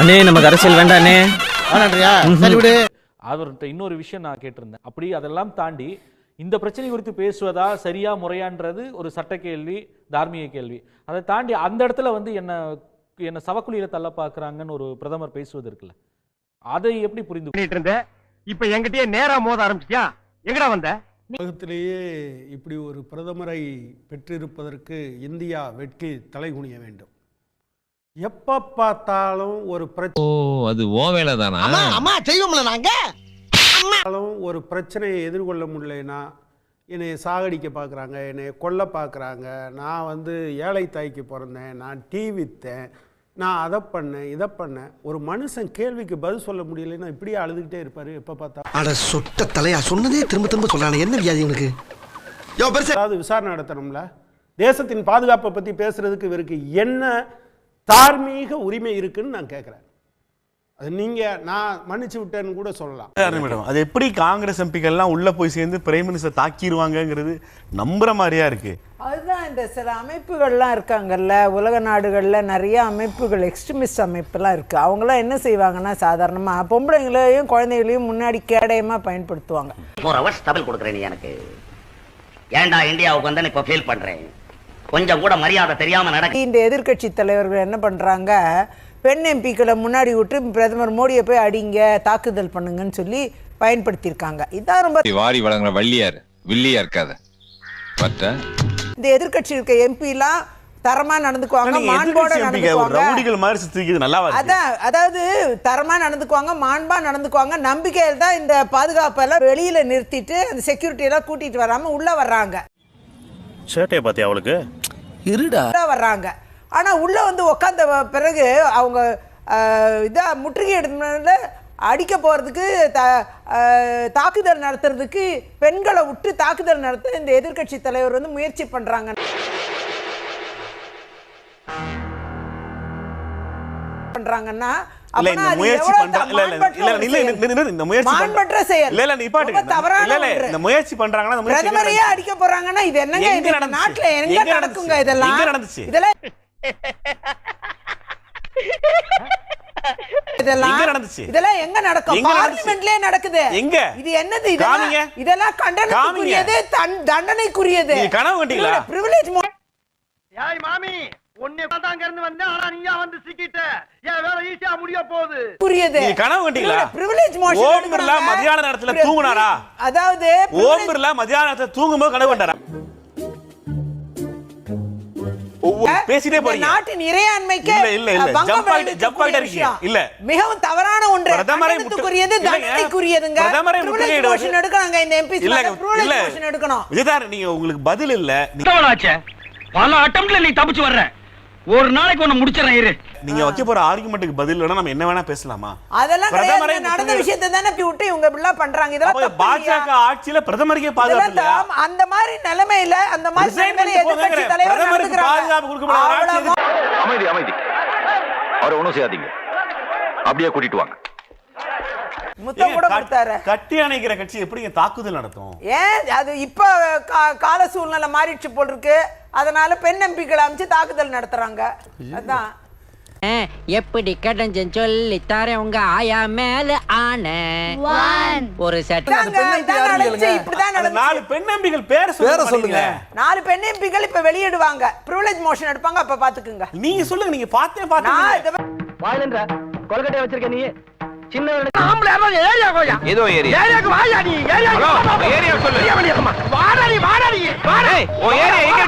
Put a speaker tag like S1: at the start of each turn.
S1: அண்ணே நமக்கு அரசியல் வேண்டாண்ணே.
S2: வேணான்றியா சரி விடு.
S3: அவர்கிட்ட இன்னொரு விஷயம் நான் கேட்டிருந்தேன். அப்படி அதெல்லாம் தாண்டி இந்த பிரச்சனை குறித்து பேசுவதா சரியா முறையான்றது ஒரு சட்ட கேள்வி தார்மீக கேள்வி. அதை தாண்டி அந்த இடத்துல வந்து என்ன என்ன சவக்குழியில தள்ள பார்க்கறாங்கன்னு ஒரு பிரதமர் பேசுவது இருக்குல்ல. அதை எப்படி புரிந்து
S4: பண்ணிட்டு இருந்த? இப்ப என்கிட்டயே நேரா மோத ஆரம்பிச்சியா எங்கடா வந்த?
S5: உலகத்திலேயே இப்படி ஒரு பிரதமரை பெற்றிருப்பதற்கு இந்தியா வெட்கி தலைகுனிய வேண்டும். எப்ப பார்த்தாலும் ஒரு
S6: ஓ அது ஓ வேலை தானா
S2: அம்மா அம்மா செய்வோம்ல நாங்க?
S5: ஒரு பிரச்சனையை எதிர்கொள்ள முடியலனா என்னை சாகடிக்க பார்க்குறாங்க என்னை கொல்ல பார்க்குறாங்க. நான் வந்து ஏழை தாய்க்கு பிறந்தேன் நான் டீ விற்றேன் நான் அதை பண்ணேன் இதை பண்ணேன். ஒரு மனுஷன் கேள்விக்கு பதில் சொல்ல முடியலைன்னா இப்படியே அழுதுகிட்டே இருப்பார் எப்போ பார்த்தா
S2: அட சொட்ட தலையா சொன்னதே திரும்ப திரும்ப சொல்றானே என்ன வியாதி உனக்கு யோ பெருசா.
S5: அதாவது விசாரணை நடத்தணும்ல? தேசத்தின் பாதுகாப்பை பற்றி பேசுறதுக்கு இவருக்கு என்ன தார்மீக உரிமை இருக்குன்னு நான் கேட்குறேன் அது நீங்கள் நான் மன்னிச்சு விட்டேன்னு கூட சொல்லலாம்.
S7: சரி மேடம்? அது எப்படி காங்கிரஸ் எம்பிக்கள்லாம் உள்ள போய் சேர்ந்து பிரைம் மினிஸ்டர் தாக்கிடுவாங்கங்கிறது நம்புற மாதிரியா இருக்கு?
S8: அதுதான் இந்த சில அமைப்புகள்லாம் இருக்காங்கல்ல உலக நாடுகளில் நிறைய அமைப்புகள் எக்ஸ்ட்ரீமிஸ்ட் அமைப்புலாம் இருக்குது அவங்களாம் என்ன செய்வாங்கன்னா சாதாரணமாக பொம்பளைங்களையும் குழந்தைகளையும் முன்னாடி கேடயமாக பயன்படுத்துவாங்க.
S9: ஃபோர் ஹவர்ஸ் டபுள் கொடுக்குறேன் நீ எனக்கு. ஏன்டா இந்தியாவுக்கு வந்து இப்போ ஃபீல் பண்றேன். கொஞ்சம் கூட மரியாதை தெரியாம நடக்க
S8: இந்த எதிர்க்கட்சி தலைவர்கள் என்ன பண்ணுறாங்க பெண் எம்பிக்களை முன்னாடி விட்டு பிரதமர் மோடியை போய் அடிங்க தாக்குதல் பண்ணுங்கன்னு சொல்லி பயன்படுத்தியிருக்காங்க. இதான் ரொம்ப
S6: வாரி வழங்குற வள்ளியார் வில்லியா இருக்காத.
S8: இந்த எதிர்க்கட்சி இருக்க எம்பிலாம் தரமா நடந்துக்குவாங்க மாண்போட நடந்துக்குவாங்க.
S7: ரவுடிகள் மாதிரி சுத்திக்கிறது நல்லா இருக்கு
S8: அதான் அதாவது தரமா நடந்துக்குவாங்க மாண்பா நடந்துக்குவாங்க நம்பிக்கையில் தான் இந்த பாதுகாப்பெல்லாம் வெளியில நிறுத்திட்டு அந்த செக்யூரிட்டி எல்லாம் கூட்டிட்டு வராம உள்ள வர்றாங்க.
S7: ஷர்ட்டே பாத்தியா அவளுக்கு?
S8: இருடா. வர்றாங்க. ஆனால் உள்ளே வந்து உட்காந்த பிறகு அவங்க இதாக முற்றுகை எடுத்ததுனால அடிக்க போகிறதுக்கு த தாக்குதல் நடத்துறதுக்கு பெண்களை விட்டு தாக்குதல் நடத்த இந்த எதிர்க்கட்சி தலைவர் வந்து முயற்சி பண்ணுறாங்க
S7: முயற்சி பண்றாங்கன்னா
S8: பிரதமரையே? அடிக்க போறாங்கன்னா இது என்னங்க? நாட்டுல எங்க நடக்குங்க? இதெல்லாம்
S7: எங்க நடந்துச்சு?
S8: இதெல்லாம் இதெல்லாம்
S7: எங்க நடந்துச்சு?
S8: இதெல்லாம் எங்க நடக்கும்? பார்லிமெண்ட்லயே நடக்குது
S7: எங்க?
S8: இது என்னது இதெல்லாம். இதெல்லாம் கண்டனத்துக்குரியது தன் தண்டனைக்குரியது
S7: கனவு கண்டீங்களா?
S8: பிரிவிலேஜ்
S4: ஏய் மாமி உன்னை அங்க இருந்து வந்தேன் ஆனா நீயா வந்து சிக்கிட்ட முடிய போகுது
S8: புரியுது.
S7: நீங்க கனவு கண்டீங்களா?
S8: பிரிவிலேஜ் மோஷன்
S7: ஓம் பிர்லா மத்தியான நேரத்துல தூங்குனாரா?
S8: அதாவது
S7: ஓம் பிர்லா மத்தியான நேரத்துல தூங்கும்போது கனவு கண்டாரா? பேசிட்டே போறீங்க.
S8: நாட்டின் இறையாண்மைக்கு
S7: இல்ல, இல்ல, ஜம்ப் ஆயிட்டு- ஜம்ப் ஆயிட்டு இருக்கீங்க.
S8: விஷயம்.
S7: இல்ல.
S8: மிகவும் தவறான ஒன்று.
S7: பிரதமரை இல்லைங்க.
S8: தண்டனைக்குரியதுங்க
S7: பிரதமரை
S8: எடுக்கணுங்க இந்த எம்பிஸ்
S7: இல்ல
S8: பிரிவிலேஜ்
S7: இல்ல.
S8: மோஷன் எடுக்கணும்.
S7: விஜயதார் நீங்க உங்களுக்கு பதில் இல்ல.
S4: பல அட்டம்ல நீ தப்பிச்சு வர்ற. ஒரு நாளைக்கு ஒன்னு முடிச்சிடறேன் இரு.
S7: நீங்க வைக்க போற ஆர்குமெண்ட்டுக்கு பதில் இல்லைன்னா நம்ம என்ன வேணா பேசலாமா?
S8: அதெல்லாம்
S7: பிரதமரை
S8: கிடையாது. நடந்த விஷயத்தை தானே இப்படி விட்டு இவங்க இப்படிலாம் பண்றாங்க. இதெல்லாம்?
S7: பாஜக ஆட்சியில பிரதமருக்கே பாதுகாப்பு
S8: அந்த மாதிரி நிலைமையில அந்த மாதிரி நிலைமையில எதிர்க்கட்சி. தலைவர்
S7: பிரதமருக்கு. பாதுகாப்பு கொடுக்கப்படாத.
S10: அமைதி அமைதி. அவரை ஒண்ணும் செய்யாதீங்க. அப்படியே கூட்டிட்டு வாங்க.
S7: கட்டி அணைக்கிற கட்சி எப்படிங்க தாக்குதல் நடத்தும்?
S8: ஏன்? அது இப்ப கா- கால சூழ்நிலை மாறிடுச்சு போல் இருக்கு. அதனால பெண் எம்பிக்களை அமைச்சு தாக்குதல் நடத்துறாங்க. அதான்.
S11: எப்படி கடைஞ்சன் சொல்லி தரேன் உங்க ஆயா மேல ஆன ஒரு.
S7: நாலு பெண் நம்பிகள் பேரை
S2: பேரை
S7: சொல்லுங்க.
S8: நாலு பெண் எம்பிக்கள் இப்ப வெளியிடுவாங்க. பிரிவிலேஜ் மோஷன் எடுப்பாங்க அப்ப பாத்துக்குங்க.
S7: நீங்க சொல்லுங்க நீங்க பார்த்தே
S8: இத-
S4: வாயிலன்ற? கொலக்கட்டைய வச்சிருக்க நீ ஏரியா கோயா
S10: ஏதோ ஏரியா.
S4: ஏரியாக்கு வாயா நீ? ஏரியாக்கு
S10: ஏரியா சொல்லு.
S4: வாடா நீ வாடா
S10: ஓ ஏரியா எங்க